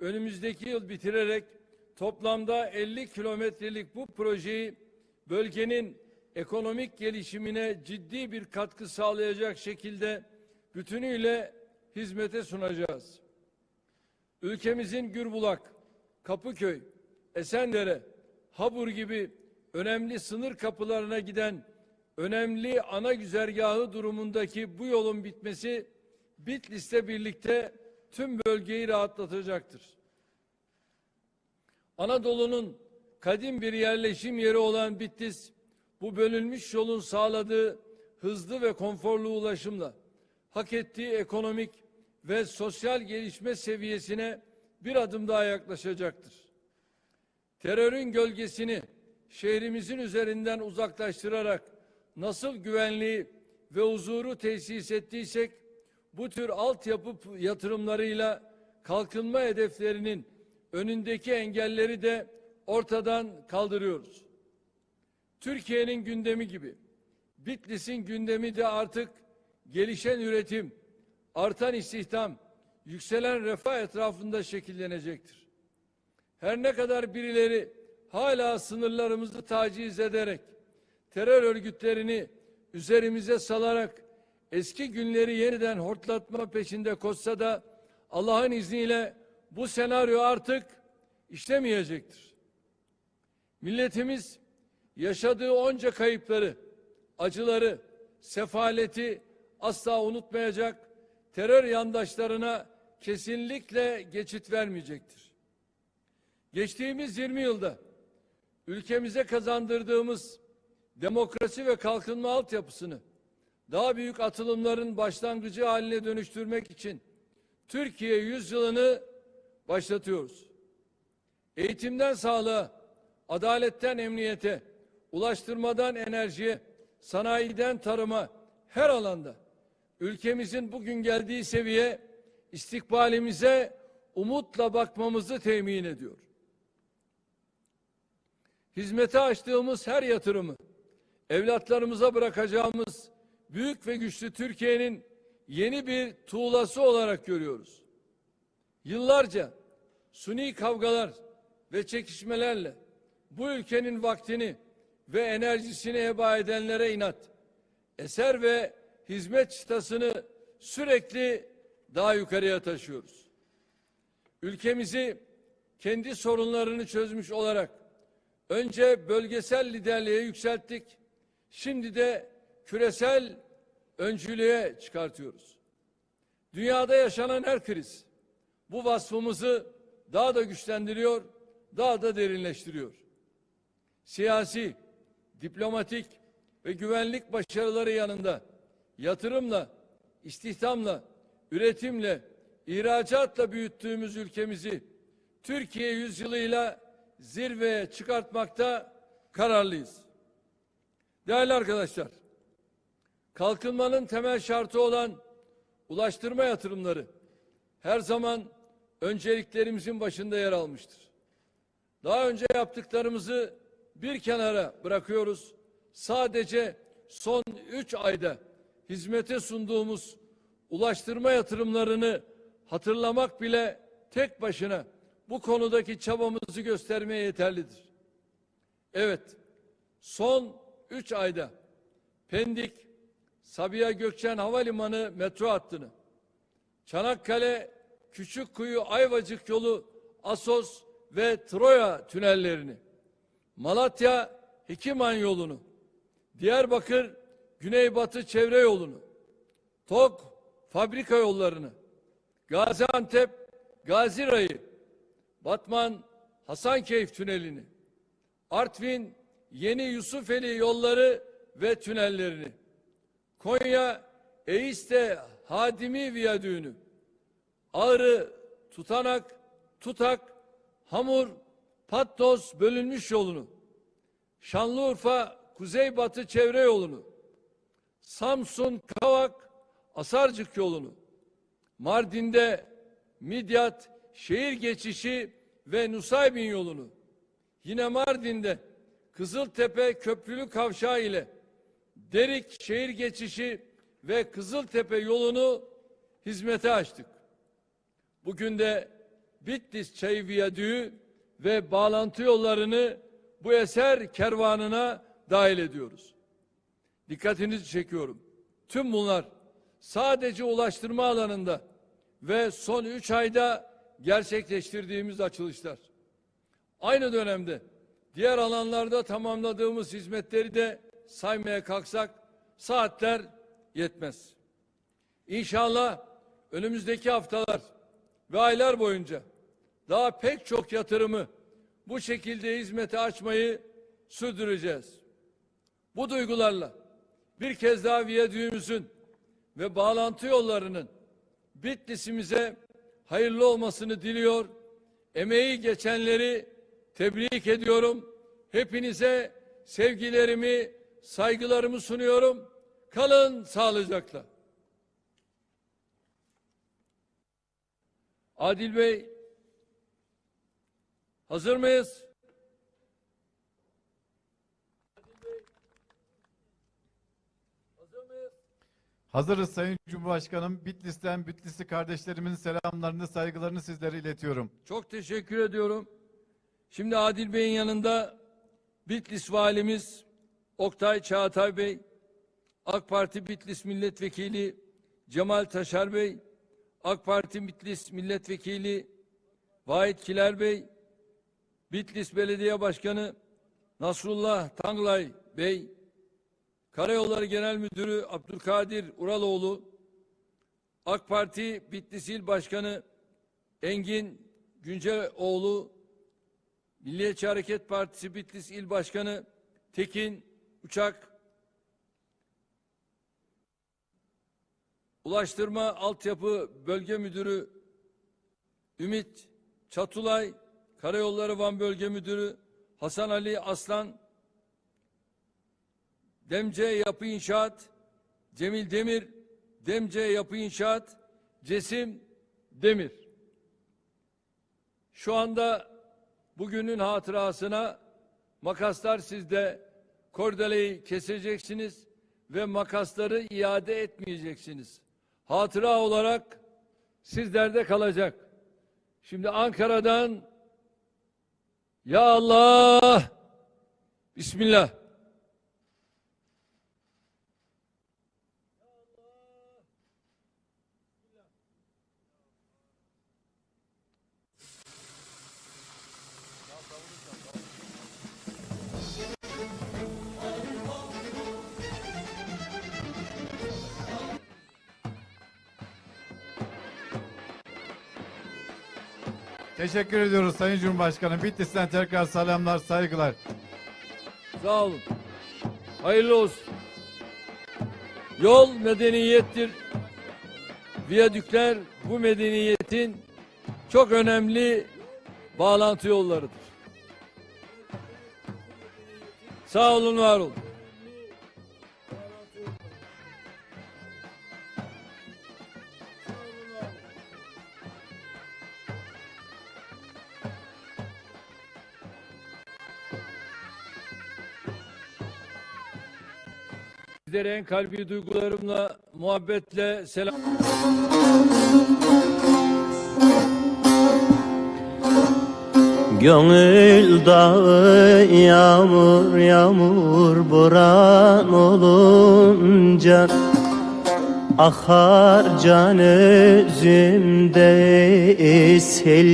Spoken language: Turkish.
önümüzdeki yıl bitirerek toplamda 50 kilometrelik bu projeyi bölgenin ekonomik gelişimine ciddi bir katkı sağlayacak şekilde bütünüyle hizmete sunacağız. Ülkemizin Gürbulak, Kapıköy, Esendere, Habur gibi önemli sınır kapılarına giden önemli ana güzergahı durumundaki bu yolun bitmesi Bitlis'te birlikte tüm bölgeyi rahatlatacaktır. Anadolu'nun kadim bir yerleşim yeri olan Bitlis, bu bölünmüş yolun sağladığı hızlı ve konforlu ulaşımla hak ettiği ekonomik ve sosyal gelişme seviyesine bir adım daha yaklaşacaktır. Terörün gölgesini şehrimizin üzerinden uzaklaştırarak nasıl güvenliği ve huzuru tesis ettiysek bu tür altyapı yatırımlarıyla kalkınma hedeflerinin önündeki engelleri de ortadan kaldırıyoruz. Türkiye'nin gündemi gibi Bitlis'in gündemi de artık gelişen üretim, artan istihdam, yükselen refah etrafında şekillenecektir. Her ne kadar birileri hala sınırlarımızı taciz ederek terör örgütlerini üzerimize salarak eski günleri yeniden hortlatma peşinde koşsa da Allah'ın izniyle bu senaryo artık işlemeyecektir. Milletimiz yaşadığı onca kayıpları, acıları, sefaleti asla unutmayacak, terör yandaşlarına kesinlikle geçit vermeyecektir. Geçtiğimiz 20 yılda ülkemize kazandırdığımız demokrasi ve kalkınma altyapısını daha büyük atılımların başlangıcı haline dönüştürmek için Türkiye yüzyılını başlatıyoruz. Eğitimden sağlığa, adaletten emniyete, ulaştırmadan enerjiye, sanayiden tarıma her alanda ülkemizin bugün geldiği seviye istikbalimize umutla bakmamızı temin ediyor. Hizmete açtığımız her yatırımı evlatlarımıza bırakacağımız büyük ve güçlü Türkiye'nin yeni bir tuğlası olarak görüyoruz. Yıllarca suni kavgalar ve çekişmelerle bu ülkenin vaktini ve enerjisini heba edenlere inat, eser ve hizmet çıtasını sürekli daha yukarıya taşıyoruz. Ülkemizi kendi sorunlarını çözmüş olarak önce bölgesel liderliğe yükselttik, şimdi de küresel öncülüğe çıkartıyoruz. Dünyada yaşanan her kriz bu vasfımızı daha da güçlendiriyor, daha da derinleştiriyor. Siyasi, diplomatik ve güvenlik başarıları yanında yatırımla, istihdamla, üretimle, ihracatla büyüttüğümüz ülkemizi Türkiye yüzyılıyla zirveye çıkartmakta kararlıyız. Değerli arkadaşlar, kalkınmanın temel şartı olan ulaştırma yatırımları her zaman önceliklerimizin başında yer almıştır. Daha önce yaptıklarımızı bir kenara bırakıyoruz. Sadece son üç ayda hizmete sunduğumuz ulaştırma yatırımlarını hatırlamak bile tek başına bu konudaki çabamızı göstermeye yeterlidir. Evet, son üç ayda Pendik, Sabiha Gökçen Havalimanı metro hattını, Çanakkale, Küçükkuyu, Ayvacık yolu, Asos ve Troya tünellerini, Malatya, Hikiman yolunu, Diyarbakır, Güneybatı çevre yolunu, TOK, fabrika yollarını, Gaziantep, Gaziray'ı, Batman, Hasankeyf tünelini, Artvin, Yeni Yusufeli yolları ve tünellerini, Konya, Eiste, Hadimi Viyadüğünü, Ağrı, Tutanak, Tutak, Hamur, Pattos bölünmüş yolunu, Şanlıurfa, Kuzeybatı çevre yolunu, Samsun, Kavak, Asarcık yolunu, Mardin'de Midyat, şehir geçişi ve Nusaybin yolunu, yine Mardin'de Kızıltepe Köprülü Kavşağı ile Derik şehir geçişi ve Kızıltepe yolunu hizmete açtık. Bugün de Bitlis Çayı Viyadüğü ve bağlantı yollarını bu eser kervanına dahil ediyoruz. Dikkatinizi çekiyorum. Tüm bunlar sadece ulaştırma alanında ve son 3 ayda gerçekleştirdiğimiz açılışlar. Aynı dönemde diğer alanlarda tamamladığımız hizmetleri de saymaya kalksak saatler yetmez. İnşallah önümüzdeki haftalar ve aylar boyunca daha pek çok yatırımı bu şekilde hizmete açmayı sürdüreceğiz. Bu duygularla bir kez daha viyadüğümüzün ve bağlantı yollarının Bitlis'imize hayırlı olmasını diliyor. Emeği geçenleri tebrik ediyorum. Hepinize sevgilerimi, saygılarımı sunuyorum. Kalın sağlıcakla. Adil Bey, hazır mıyız? Hazır mıyız? Hazırız Sayın Cumhurbaşkanım. Bitlis'ten Bitlisli kardeşlerimin selamlarını, saygılarını sizlere iletiyorum. Çok teşekkür ediyorum. Şimdi Adil Bey'in yanında Bitlis Valimiz Oktay Çağatay Bey, AK Parti Bitlis Milletvekili Cemal Taşar Bey, AK Parti Bitlis Milletvekili Vahit Kiler Bey, Bitlis Belediye Başkanı Nasrullah Tanglay Bey, Karayolları Genel Müdürü Abdülkadir Uraloğlu, AK Parti Bitlis İl Başkanı Engin Günceoğlu, Milliyetçi Hareket Partisi Bitlis İl Başkanı Tekin Uçak, Ulaştırma Altyapı Bölge Müdürü Ümit Çatulay, Karayolları Van Bölge Müdürü Hasan Ali Aslan, Demce Yapı İnşaat, Cemil Demir, Demce Yapı İnşaat, Cesim Demir. Şu anda bugünün hatırasına makaslar sizde kordeleyi keseceksiniz ve makasları iade etmeyeceksiniz. Hatıra olarak sizlerde kalacak. Şimdi Ankara'dan Ya Allah Bismillah Teşekkür ediyoruz Sayın Cumhurbaşkanım. Bitlis'ten tekrar selamlar, saygılar. Sağ olun. Hayırlı olsun. Yol medeniyettir. Viyadükler bu medeniyetin çok önemli bağlantı yollarıdır. Sağ olun, var olun. Sizlere en kalbi duygularımla, muhabbetle selam. Gönül dağı yağmur yağmur boran olunca Akar can özümde sel